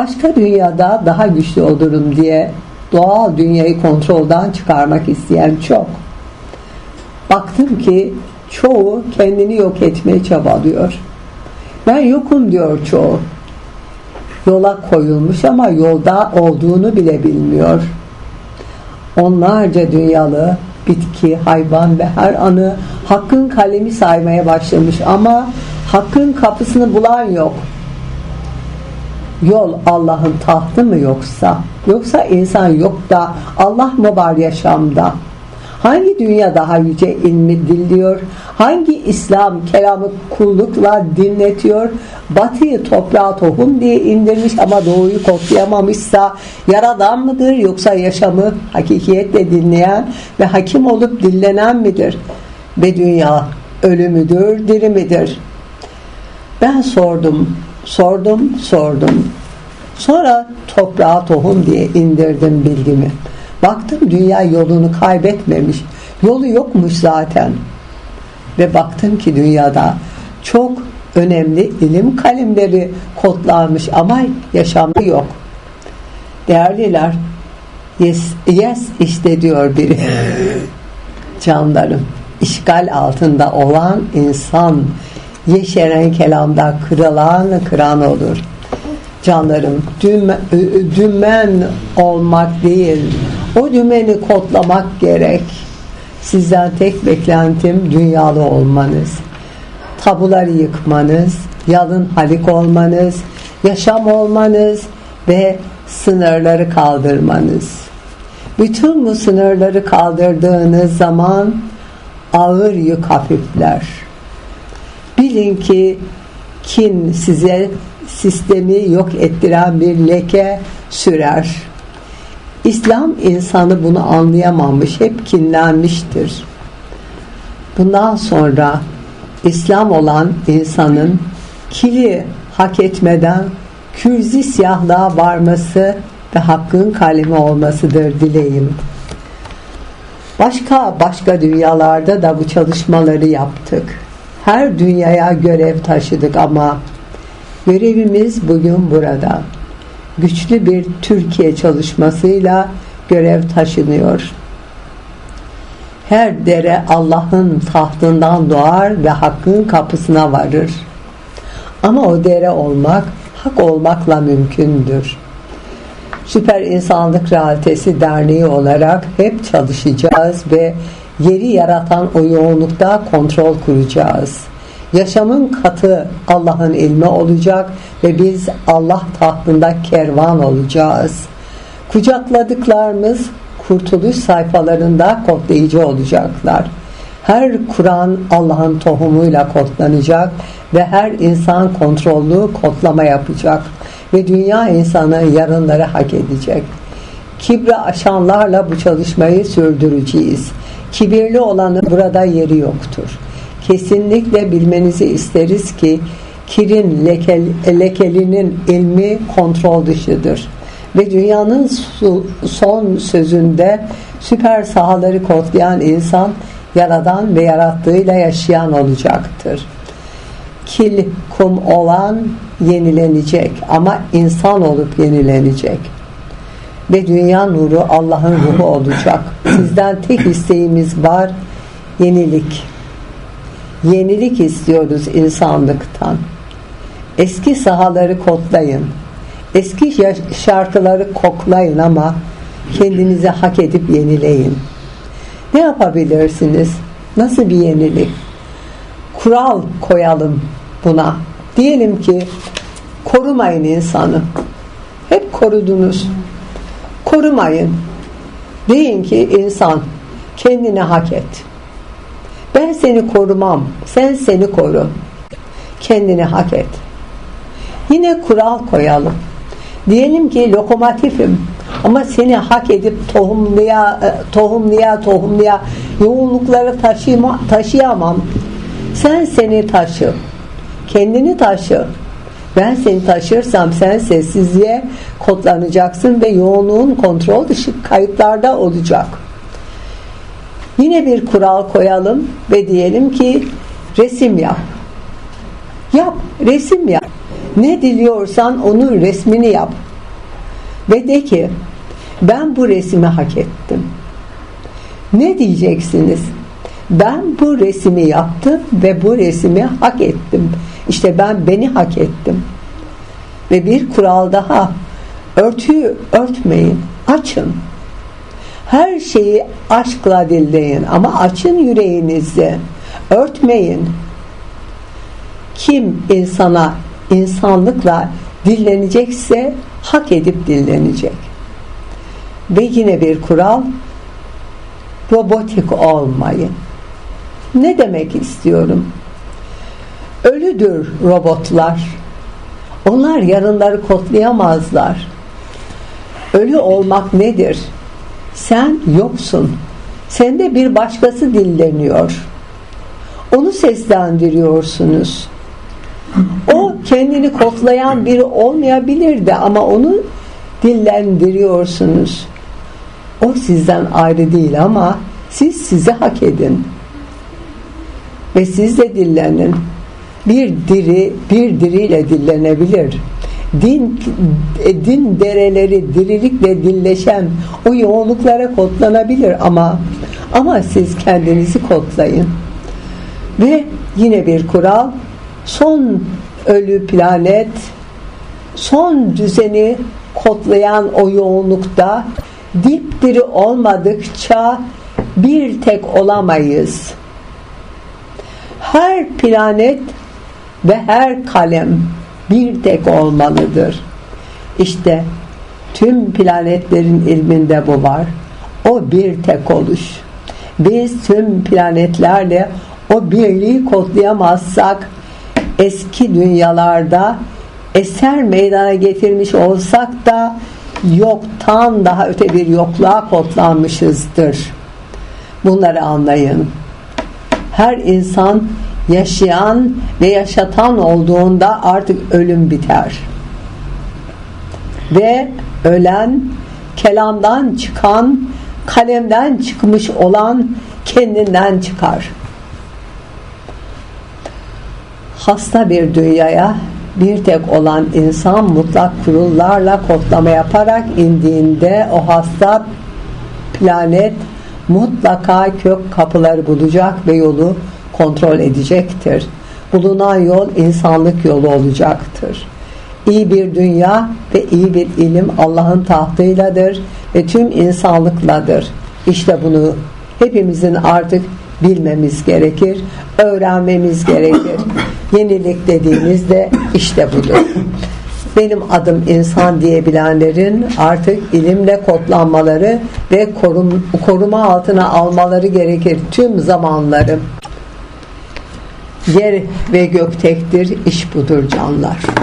Başka dünyada daha güçlü olurum diye doğal dünyayı kontrolden çıkarmak isteyen çok. Baktım ki çoğu kendini yok etmeye çabalıyor. Ben yokum diyor çoğu. Yola koyulmuş ama yolda olduğunu bile bilmiyor. Onlarca dünyalı bitki, hayvan ve her anı hakkın kalemi saymaya başlamış ama hakkın kapısını bulan yok. Yol Allah'ın tahtı mı yoksa? Yoksa insan yok da Allah mı var yaşamda? Hangi dünya daha yüce ilmi diliyor? Hangi İslam kelamı kullukla dinletiyor? Batıyı toprağa tohum diye indirmiş ama doğuyu kodlayamamışsa yaradan mıdır yoksa yaşamı hakikiyetle dinleyen ve hakim olup dinlenen midir? Ve dünya ölü müdür, diri midir? Ben sordum, sordum, sordum. Sonra toprağa tohum diye indirdim bilgimi. Baktım dünya yolunu kaybetmemiş. Yolu yokmuş zaten. Ve baktım ki dünyada çok önemli ilim kalimleri kodlanmış ama yaşamda yok. Değerliler, yes, yes işte diyor biri. Canlarım, işgal altında olan insan yeşeren kelamda kırılan kıran olur. Canlarım, dümen, dümen olmak değil, o dümeni kodlamak gerek. Sizden tek beklentim dünyalı olmanız. Tabuları yıkmanız, yalın halik olmanız, yaşam olmanız ve sınırları kaldırmanız. Bütün bu sınırları kaldırdığınız zaman ağır yük hafifler. Bilin ki kin size sistemi yok ettiren bir leke sürer. İslam insanı bunu anlayamamış, hep kinlenmiştir. Bundan sonra İslam olan insanın kili hak etmeden kürzi siyahlığa varması ve hakkın kalemi olmasıdır dileğim. Başka başka dünyalarda da bu çalışmaları yaptık. Her dünyaya görev taşıdık ama görevimiz bugün burada güçlü bir Türkiye çalışmasıyla görev taşınıyor. Her dere Allah'ın tahtından doğar ve hakkın kapısına varır. Ama o dere olmak, hak olmakla mümkündür. Süper İnsanlık Realitesi Derneği olarak hep çalışacağız ve yeri yaratan o yoğunlukta kontrol kuracağız. Yaşamın katı Allah'ın ilmi olacak ve biz Allah tahtında kervan olacağız. Kucakladıklarımız kurtuluş sayfalarında kodlayıcı olacaklar. Her Kur'an Allah'ın tohumuyla kodlanacak ve her insan kontrollü kodlama yapacak ve dünya insanı yarınları hak edecek. Kibre aşanlarla bu çalışmayı sürdüreceğiz. Kibirli olanın burada yeri yoktur kesinlikle bilmenizi isteriz ki kirin lekel, lekelinin ilmi kontrol dışıdır. Ve dünyanın su, son sözünde süper sahaları kodlayan insan yaradan ve yarattığıyla yaşayan olacaktır. Kil, kum olan yenilenecek ama insan olup yenilenecek. Ve dünya nuru Allah'ın ruhu olacak. Sizden tek isteğimiz var, yenilik Yenilik istiyoruz insanlıktan. Eski sahaları kodlayın. Eski şarkıları koklayın ama kendinizi hak edip yenileyin. Ne yapabilirsiniz? Nasıl bir yenilik? Kural koyalım buna. Diyelim ki korumayın insanı. Hep korudunuz. Korumayın. Deyin ki insan kendini hak et. Ben seni korumam. Sen seni koru. Kendini hak et. Yine kural koyalım. Diyelim ki lokomotifim ama seni hak edip tohumluya e, tohumluya tohumluya yoğunlukları taşıyma, taşıyamam. Sen seni taşı. Kendini taşı. Ben seni taşırsam sen sessizliğe kodlanacaksın ve yoğunluğun kontrol dışı kayıtlarda olacak.'' Yine bir kural koyalım ve diyelim ki resim yap. Yap, resim yap. Ne diliyorsan onun resmini yap. ve de ki ben bu resmi hak ettim. Ne diyeceksiniz? Ben bu resmi yaptım ve bu resmi hak ettim. İşte ben beni hak ettim. Ve bir kural daha. Örtüyü örtmeyin. Açın. Her şeyi aşkla dilleyin ama açın yüreğinizi. Örtmeyin. Kim insana insanlıkla dillenecekse hak edip dillenecek. Ve yine bir kural robotik olmayın. Ne demek istiyorum? Ölüdür robotlar. Onlar yarınları kodlayamazlar. Ölü olmak nedir? Sen yoksun. Sende bir başkası dilleniyor. Onu seslendiriyorsunuz. O kendini kodlayan biri olmayabilirdi ama onu dillendiriyorsunuz. O sizden ayrı değil ama siz sizi hak edin. Ve siz de dillenin. Bir diri bir diriyle dillenebilir. Din, din dereleri dirilikle dilleşen o yoğunluklara kodlanabilir ama ama siz kendinizi kodlayın. Ve yine bir kural son ölü planet son düzeni kodlayan o yoğunlukta dipdiri olmadıkça bir tek olamayız. Her planet ve her kalem bir tek olmalıdır. İşte tüm planetlerin ilminde bu var. O bir tek oluş. Biz tüm planetlerle o birliği kodlayamazsak eski dünyalarda eser meydana getirmiş olsak da yoktan daha öte bir yokluğa kodlanmışızdır. Bunları anlayın. Her insan yaşayan ve yaşatan olduğunda artık ölüm biter. Ve ölen kelamdan çıkan, kalemden çıkmış olan kendinden çıkar. Hasta bir dünyaya bir tek olan insan mutlak kurullarla kodlama yaparak indiğinde o hasta planet mutlaka kök kapıları bulacak ve yolu kontrol edecektir. Bulunan yol insanlık yolu olacaktır. İyi bir dünya ve iyi bir ilim Allah'ın tahtıyladır ve tüm insanlıkladır. İşte bunu hepimizin artık bilmemiz gerekir, öğrenmemiz gerekir. Yenilik dediğimizde işte budur. Benim adım insan diyebilenlerin artık ilimle kodlanmaları ve korum, koruma altına almaları gerekir tüm zamanları. Yer ve gök tektir, iş budur canlar.